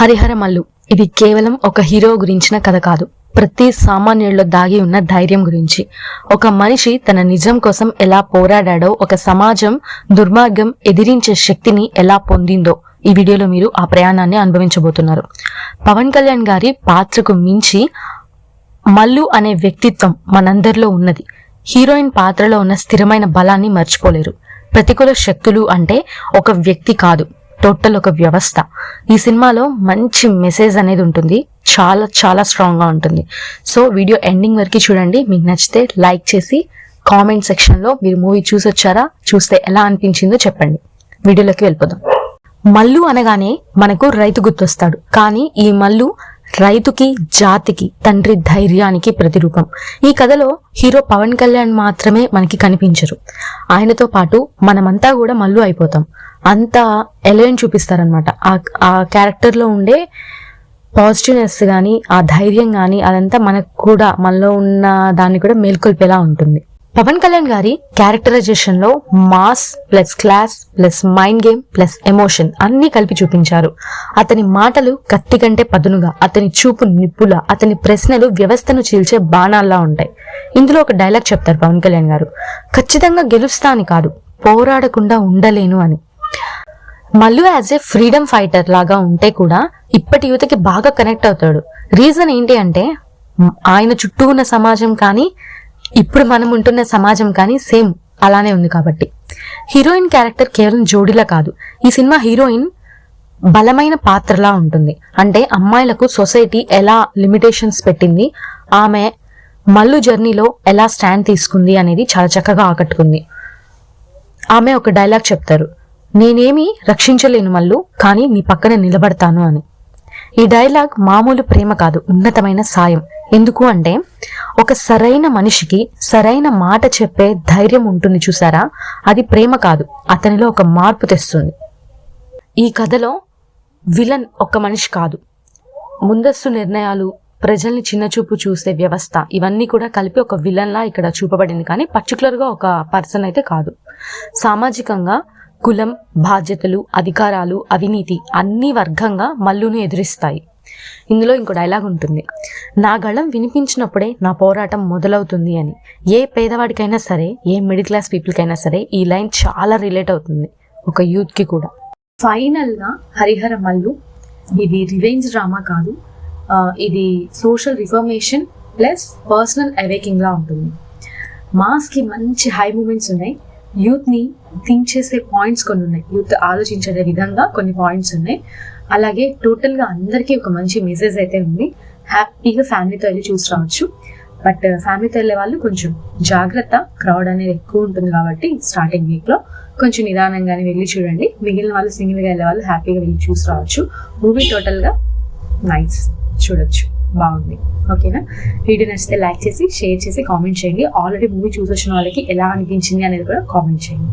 హరిహర మల్లు. ఇది కేవలం ఒక హీరో గురించిన కథ కాదు. ప్రతి సామాన్యుల్లో దాగి ఉన్న ధైర్యం గురించి. ఒక మనిషి తన నిజం కోసం ఎలా పోరాడాడో ఒక సమాజం దుర్మార్గం ఎదిరించే శక్తిని ఎలా పొందిందో ఈ వీడియోలో మీరు ఆ ప్రయాణాన్ని అనుభవించబోతున్నారు. పవన్ కళ్యాణ్ గారి పాత్రకు మించి మల్లు అనే వ్యక్తిత్వం మనందరిలో ఉన్నది. హీరోయిన్ పాత్రలో ఉన్న స్థిరమైన బలాన్ని మర్చిపోలేరు. ప్రతికూల శక్తులు అంటే ఒక వ్యక్తి కాదు. టోటల్ ఒక వ్యవస్థ. ఈ సినిమాలో మంచి మెసేజ్ అనేది ఉంటుంది. చాలా చాలా స్ట్రాంగ్గా ఉంటుంది. సో వీడియో ఎండింగ్ వరకు చూడండి. మీకు నచ్చితే లైక్ చేసి కామెంట్ సెక్షన్లో మీరు మూవీ చూసొచ్చారా? చూస్తే ఎలా అనిపించిందో చెప్పండి. వీడియోలోకి వెళ్ళిపోదాం. మల్లు అనగానే మనకు రైతు గుర్తొస్తాడు. కానీ ఈ మల్లు రైతుకి జాతికి తండ్రి ధైర్యానికి ప్రతిరూపం. ఈ కథలో హీరో పవన్ కళ్యాణ్ మాత్రమే మనకి కనిపించరు. ఆయనతో పాటు మనమంతా కూడా మల్లు అయిపోతాం. అంతా ఎలవెన్ చూపిస్తారనమాట ఆ క్యారెక్టర్లో ఉండే పాజిటివ్నెస్ కానీ ఆ ధైర్యం కానీ అదంతా మనకు కూడా మనలో ఉన్న దాన్ని కూడా మేల్కొల్పేలా ఉంటుంది. పవన్ కళ్యాణ్ గారి క్యారెక్టరైజేషన్లో mass plus class plus mind game plus emotion అన్ని కలిపి చూపించారు. అతని మాటలు కత్తి కంటే పదునుగా అతని చూపు నిప్పుల అతని ప్రశ్నలు వ్యవస్థను చీల్చే బాణాల్లా ఉంటాయి. ఇందులో ఒక డైలాగ్ చెప్తారు పవన్ కళ్యాణ్ గారు. ఖచ్చితంగా గెలుస్తా అని కాదు పోరాడకుండా ఉండలేను అని. Mallu as a freedom fighter లాగా ఉంటే కూడా ఇప్పటి యువతకి బాగా కనెక్ట్ అవుతాడు. రీజన్ ఏంటి అంటే ఆయన చుట్టూ ఉన్న సమాజం కానీ ఇప్పుడు మనం ఉంటున్న సమాజం కానీ సేమ్ అలానే ఉంది కాబట్టి. హీరోయిన్ క్యారెక్టర్ కేవలం జోడిలా కాదు. ఈ సినిమా హీరోయిన్ బలమైన పాత్రలా ఉంటుంది. అంటే అమ్మాయిలకు సొసైటీ ఎలా లిమిటేషన్స్ పెట్టింది ఆమె మల్లు జర్నీలో ఎలా స్టాండ్ తీసుకుంది అనేది చాలా చక్కగా ఆకట్టుకుంది. ఆమె ఒక డైలాగ్ చెప్తారు నేనేమి రక్షించలేను మల్లు కానీ నీ పక్కన నిలబడతాను అని. ఈ డైలాగ్ మామూలు ప్రేమ కాదు ఉన్నతమైన సాయం. ఎందుకు అంటే ఒక సరైన మనిషికి సరైన మాట చెప్పే ధైర్యం ఉంటుంది చూసారా? అది ప్రేమ కాదు అతనిలో ఒక మార్పు తెస్తుంది. ఈ కథలో విలన్ ఒక మనిషి కాదు. ముందస్తు నిర్ణయాలు ప్రజల్ని చిన్నచూపు చూసే వ్యవస్థ ఇవన్నీ కూడా కలిపి ఒక విలన్లా ఇక్కడ చూపబడింది. కానీ పర్టికులర్గా ఒక పర్సన్ అయితే కాదు. సామాజికంగా కులం బాధ్యతలు అధికారాలు అవినీతి అన్ని వర్గంగా మల్లును ఎదురిస్తాయి. ఇందులో ఇంకో డైలాగ్ ఉంటుంది. నా గళం వినిపించినప్పుడే నా పోరాటం మొదలవుతుంది అని. ఏ పేదవాడికైనా సరే ఏ మిడిల్ క్లాస్ పీపుల్కైనా సరే ఈ లైన్ చాలా రిలేట్ అవుతుంది. ఒక యూత్కి కూడా. ఫైనల్గా హరిహర మల్లు. ఇది రివెంజ్ డ్రామా కాదు. ఇది social reformation plus personal awakening లా ఉంటుంది. మాస్కి మంచి హై మూమెంట్స్ ఉన్నాయి. యూత్ని థింక్ చేసే పాయింట్స్ కొన్ని ఉన్నాయి. యూత్ ఆలోచించే విధంగా కొన్ని పాయింట్స్ ఉన్నాయి. అలాగే టోటల్గా అందరికీ ఒక మంచి మెసేజ్ అయితే ఉంది. హ్యాపీగా ఫ్యామిలీతో వెళ్ళి చూసి రావచ్చు. బట్ ఫ్యామిలీతో uh, వెళ్ళే వాళ్ళు కొంచెం జాగ్రత్త క్రౌడ్ అనేది ఎక్కువ ఉంటుంది కాబట్టి స్టార్టింగ్ వీక్లో కొంచెం నిదానంగానే వెళ్ళి చూడండి. మిగిలిన వాళ్ళు సింగిల్గా వెళ్ళే వాళ్ళు హ్యాపీగా వెళ్ళి చూసి రావచ్చు. మూవీ టోటల్గా నైస్ చూడొచ్చు. బాగుంది. ఓకేనా వీడియో నచ్చితే లైక్ చేసి షేర్ చేసి కామెంట్ చేయండి. ఆల్రెడీ మూవీ చూసి వచ్చిన వాళ్ళకి ఎలా అనిపించింది అనేది కూడా కామెంట్ చేయండి.